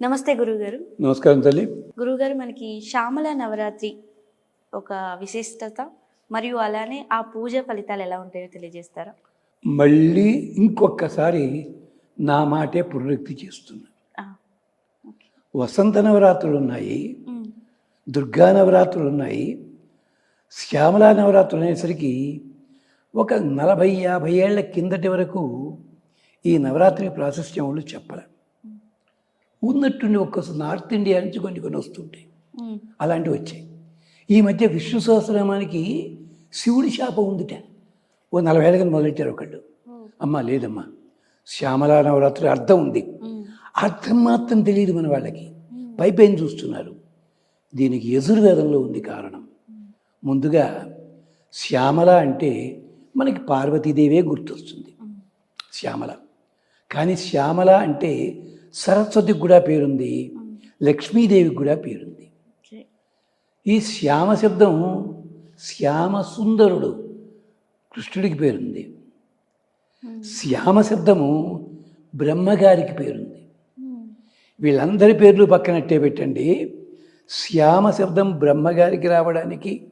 నమస్తే గురుగారు. నమస్కారం తల్లి. గురుగారు మనకి శ్యామల నవరాత్రి ఒక విశిష్టత మరియు అలానే ఆ పూజ ఫలితాలు ఎలా ఉంటాయో తెలియజేస్తారా? మళ్ళీ ఇంకొకసారి నా మాటే పునరుక్తి చేస్తున్నా. వసంత నవరాత్రులు ఉన్నాయి దుర్గా నవరాత్రులు ఉన్నాయి శ్యామలా నవరాత్రులు అనేసరికి ఒక నలభై యాభై ఏళ్ళ కిందటి వరకు ఈ నవరాత్రి ప్రాశస్త్యం వాళ్ళు చెప్పలే. ఉన్నట్టుండి ఒక్కసారి నార్త్ ఇండియా నుంచి కొన్ని కొన్ని వస్తుంటాయి. అలాంటివి వచ్చాయి. ఈ మధ్య విష్ణు సహస్రనామానికి శివుడి శాపం ఉందిట. ఓ నలభై ఏళ్ళ కింద మొదలెట్టారు ఒకళ్ళు. అమ్మ లేదమ్మా. శ్యామలా నవరాత్రి అర్థం ఉంది. అర్థం మాత్రం తెలియదు మన వాళ్ళకి. పైపైన చూస్తున్నారు? దీనికి యజుర్వేదంలో ఉంది కారణం. ముందుగా శ్యామల అంటే మనకి పార్వతీదేవే గుర్తొస్తుంది. శ్యామల. కానీ శ్యామల అంటే సరస్వతికి కూడా పేరుంది లక్ష్మీదేవికి కూడా పేరుంది. ఈ శ్యామ శబ్దం శ్యామ సుందరుడు కృష్ణుడికి పేరుంది. శ్యామ శబ్దము బ్రహ్మగారికి పేరుంది. వీళ్ళందరి పేర్లు పక్కనట్టే పెట్టండి. శ్యామ శబ్దం బ్రహ్మగారికి రావడానికి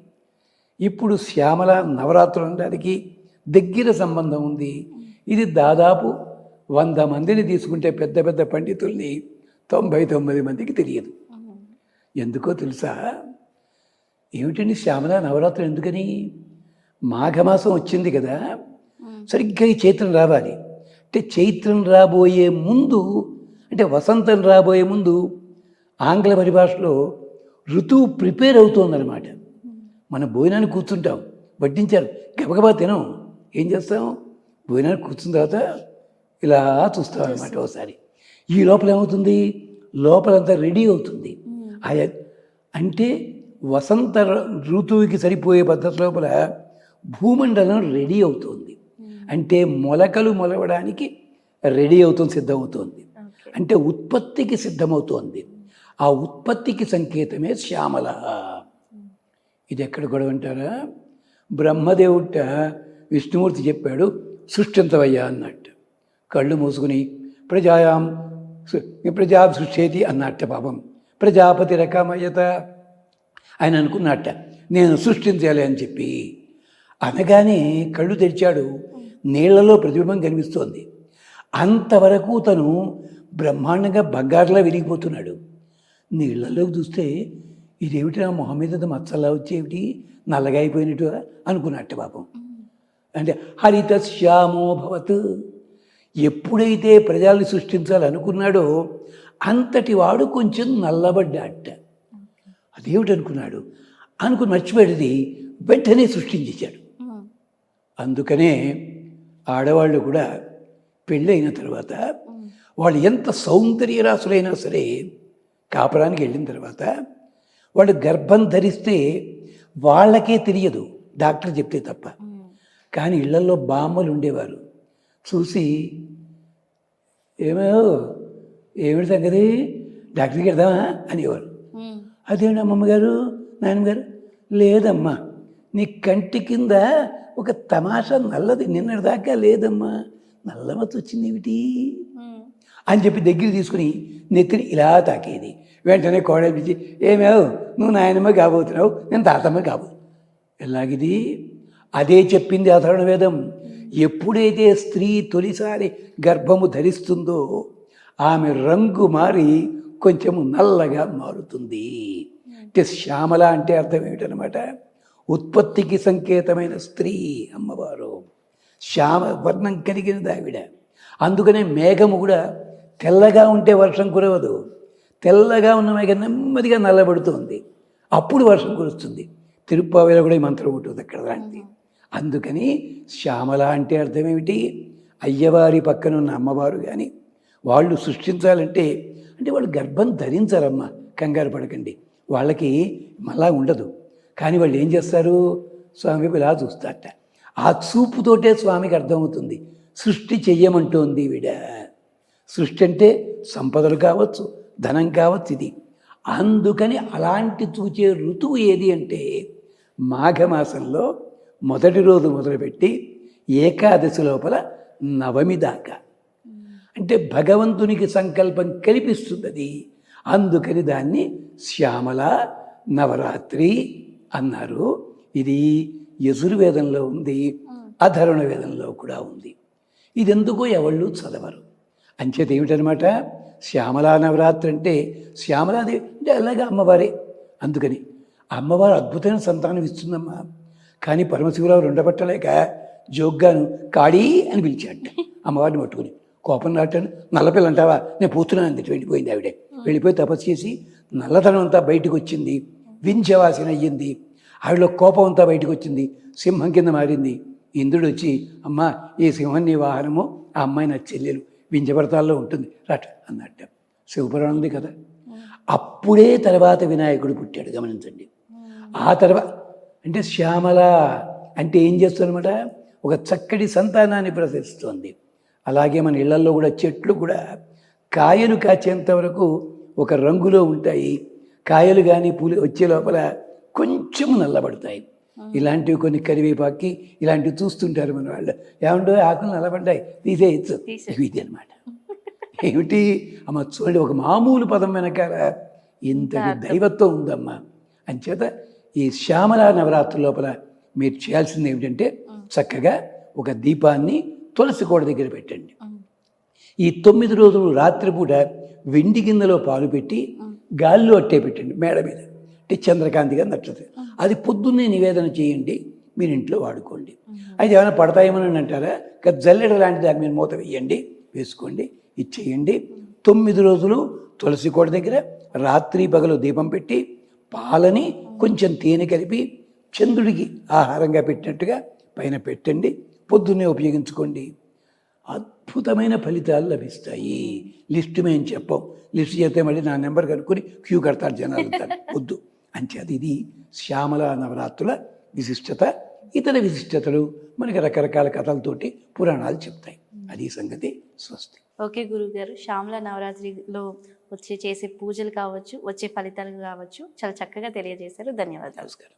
ఇప్పుడు శ్యామల నవరాత్రులు అనడానికి దగ్గర సంబంధం ఉంది. ఇది దాదాపు వంద మందిని తీసుకుంటే పెద్ద పెద్ద పండితుల్ని తొంభై తొమ్మిది మందికి తెలియదు. ఎందుకో తెలుసా? ఏమిటండి శ్యామల నవరాత్రులు ఎందుకని? మాఘమాసం వచ్చింది కదా. సరిగ్గా ఈ చైత్రం రావాలి. అంటే చైత్రం రాబోయే ముందు అంటే వసంతం రాబోయే ముందు ఆంగ్ల పరిభాషలో ఋతువు ప్రిపేర్ అవుతోందన్నమాట. మనం భోజనాన్ని కూర్చుంటాం. వడ్డించారు. గబగబా తినం. ఏం చేస్తాం? భోజనానికి కూర్చున్న తర్వాత ఇలా చూస్తాం అనమాట ఒకసారి ఈ లోపల ఏమవుతుంది లోపలంతా రెడీ అవుతుంది. ఆయా అంటే వసంత ఋతువుకి సరిపోయే పద్ధతి లోపల భూమండలం రెడీ అవుతుంది. అంటే మొలకలు మొలవడానికి రెడీ అవుతుంది సిద్ధమవుతోంది. అంటే ఉత్పత్తికి సిద్ధమవుతోంది. ఆ ఉత్పత్తికి సంకేతమే శ్యామల. ఇది ఎక్కడ గొడవ అంటారా? బ్రహ్మదేవుట విష్ణుమూర్తి చెప్పాడు సృష్టించవయ్యా అన్నట్టు. కళ్ళు మూసుకుని ప్రజాయాం ప్రజా సృష్టి అన్నట్ట పాపం. ప్రజాపతి రకమయ్యత ఆయన అనుకున్నట్ట నేను సృష్టించాలి అని చెప్పి. అనగానే కళ్ళు తెరిచాడు. నీళ్ళలో ప్రతిబింబం కనిపిస్తోంది. అంతవరకు తను బ్రహ్మాండంగా బంగారులా విరిగిపోతున్నాడు. నీళ్ళలోకి చూస్తే ఇదేమిటి నా మొహం మీద మచ్చలా వచ్చేమిటి? నల్లగా అయిపోయినట్టు అనుకున్నట్టు పాపం. అంటే హరిత శ్యామో భవత్ ఎప్పుడైతే ప్రజల్ని సృష్టించాలనుకున్నాడో అంతటి వాడు కొంచెం నల్లబడ్డాట అదేమిటి అనుకున్నాడు అనుకుని మర్చిపోయేది వెంటనే సృష్టించేశాడు. అందుకనే ఆడవాళ్ళు కూడా పెళ్ళైన తర్వాత వాళ్ళు ఎంత సౌందర్యరాసులైనా సరే కాపురానికి వెళ్ళిన తర్వాత వాళ్ళు గర్భం ధరిస్తే వాళ్ళకే తెలియదు. డాక్టర్ చెప్తే తప్ప. కానీ ఇళ్ళలో బామ్మలు ఉండేవారు. చూసి ఏమో ఏమిటి సంగతి? డాక్టర్కి వెళ్దామా? అనేవారు. ఉమ్, అదేంటి అమ్మమ్మగారు నాన్నగారు లేదమ్మా నీ కంటి కింద ఒక తమాషా నల్లది నిన్నటి దాకా లేదమ్మా నల్లమచ్చ వచ్చింది ఏమిటి? అని చెప్పి దగ్గర తీసుకుని నెత్తిని ఇలా తాకేది. వెంటనే కోడలు పిలిచి ఏమేవు నువ్వు నాయనమ్మ కాబోతున్నావు నేను తాతమ్మ కాబో ఎలాగిది? అదే చెప్పింది అధర్ణ వేదం. ఎప్పుడైతే స్త్రీ తొలిసారి గర్భము ధరిస్తుందో ఆమె రంగు మారి కొంచెము నల్లగా మారుతుంది. అంటే శ్యామల అంటే అర్థం ఏమిటనమాట? ఉత్పత్తికి సంకేతమైన స్త్రీ అమ్మవారు. శ్యామ వర్ణం కలిగినది ఆవిడ. అందుకనే మేఘము కూడా తెల్లగా ఉంటే వర్షం కురవదు. తెల్లగా ఉన్న మేఘం నెమ్మదిగా నల్లబడుతుంది. అప్పుడు వర్షం కురుస్తుంది. తిరుప్పావేలో కూడా ఈ మంత్రం ఉంటుంది అక్కడ లాంటిది అందుకని శ్యామల అంటే అర్థం ఏమిటి అయ్యవారి పక్కన ఉన్న అమ్మవారు కానీ వాళ్ళు సృష్టించాలంటే అంటే వాళ్ళు గర్భం ధరించారమ్మ కంగారు పడకండి. వాళ్ళకి మళ్ళా ఉండదు. కానీ వాళ్ళు ఏం చేస్తారు? స్వామి ఇలా చూస్తారట. ఆ చూపుతోటే స్వామికి అర్థమవుతుంది. సృష్టి చెయ్యమంటోంది వీడ. సృష్టి అంటే సంపదలు కావచ్చు ధనం కావచ్చు ఇది. అందుకని అలాంటి చూచే ఋతువు ఏది అంటే మాఘమాసంలో మొదటి రోజు మొదలుపెట్టి ఏకాదశి లోపల నవమి దాకా. అంటే భగవంతునికి సంకల్పం కల్పిస్తున్నది. అందుకని దాన్ని శ్యామల నవరాత్రి అన్నారు. ఇది యజుర్వేదంలో ఉంది అధరుణ వేదంలో కూడా ఉంది. ఇది ఎందుకో ఎవళ్ళు చదవరు. అంచేది ఏమిటనమాట? శ్యామలా నవరాత్రి అంటే శ్యామలాదేవి అంటే అలాగే అమ్మవారే. అందుకని అమ్మవారు అద్భుతమైన సంతానం ఇస్తుందమ్మా. కానీ పరమశివరావు ఉండబట్టలేక జోగ్గాను కాళీ అని పిలిచాట అమ్మవారిని పట్టుకుని. కోపం నాటాను నల్లపిల్ల అంటావా? నేను పోతున్నాను అంది. వెళ్ళిపోయింది ఆవిడే. వెళ్ళిపోయి తపస్సు చేసి నల్లతనం అంతా బయటకు వచ్చింది. వింధ్యవాసిన అయ్యింది. ఆవిడలో కోపం అంతా బయటకు వచ్చింది. సింహం కింద మారింది. ఇంద్రుడు వచ్చి అమ్మా ఈ సింహం నీ వాహనము. ఆ అమ్మాయి నా చెల్లెలు. వింజపడతాల్లో ఉంటుంది. రాట అన్నట్ట. శివపురాణం ఉంది కదా. అప్పుడే తర్వాత వినాయకుడు పుట్టాడు. గమనించండి. ఆ తర్వాత అంటే శ్యామల అంటే ఏం చేస్తుందన్నమాట? ఒక చక్కటి సంతానాన్ని ప్రదర్శిస్తోంది. అలాగే మన ఇళ్ళలో కూడా చెట్లు కూడా కాయలు కాచేంత వరకు ఒక రంగులో ఉంటాయి. కాయలు కానీ పూలు వచ్చే లోపల కొంచెం నల్లబడతాయి. ఇలాంటివి కొన్ని కరివేపాకి ఇలాంటివి చూస్తుంటారు మన వాళ్ళు. ఏమంటో ఆకులు నల్లబడ్డాయి తీసేయచ్చు. ఇది అనమాట ఏమిటి? అమ్మ చూడండి ఒక మామూలు పదం వెనకాల ఇంతటి దైవత్వం ఉందమ్మా. అంచేత ఈ శ్యామల నవరాత్రి లోపల మీరు చేయాల్సింది ఏమిటంటే చక్కగా ఒక దీపాన్ని తులసి కోట దగ్గర పెట్టండి. ఈ తొమ్మిది రోజులు రాత్రిపూట వెండి గిన్నెలో పాలు పెట్టి గాలిలో అట్టే పెట్టండి మేడ మీద. అంటే చంద్రకాంతిగా నచ్చుతుంది అది పొద్దున్నే నివేదన చేయండి మీరు ఇంట్లో వాడుకోండి. అది ఏమైనా పడతాయేమని అంటారా? జల్లెడ లాంటి దాని మీద మూత వేయండి వేసుకోండి ఇచ్చేయండి. తొమ్మిది రోజులు తులసి కోట దగ్గర రాత్రి పగలు దీపం పెట్టి పాలని కొంచెం తేనె కలిపి చంద్రుడికి ఆహారంగా పెట్టినట్టుగా పైన పెట్టండి. పొద్దున్నే ఉపయోగించుకోండి. అద్భుతమైన ఫలితాలు లభిస్తాయి. లిస్టు మేము చెప్పాం లిస్టు చేస్తే మళ్ళీ నా నెంబర్ కనుక్కొని క్యూ కడతారు జనాలు అంటారు వద్దు. అంచేది ఇది. శ్యామల నవరాత్రుల విశిష్టత ఇతర విశిష్టతలు మనకి రకరకాల కథలతోటి పురాణాలు చెప్తాయి. అది సంగతి స్వస్తి. ఓకే గురువు గారు శ్యామల నవరాత్రిలో వచ్చే చేసే పూజలు కావచ్చు వచ్చే ఫలితాలు కావచ్చు చాలా చక్కగా తెలియజేశారు. ధన్యవాదాలు. నమస్కారం.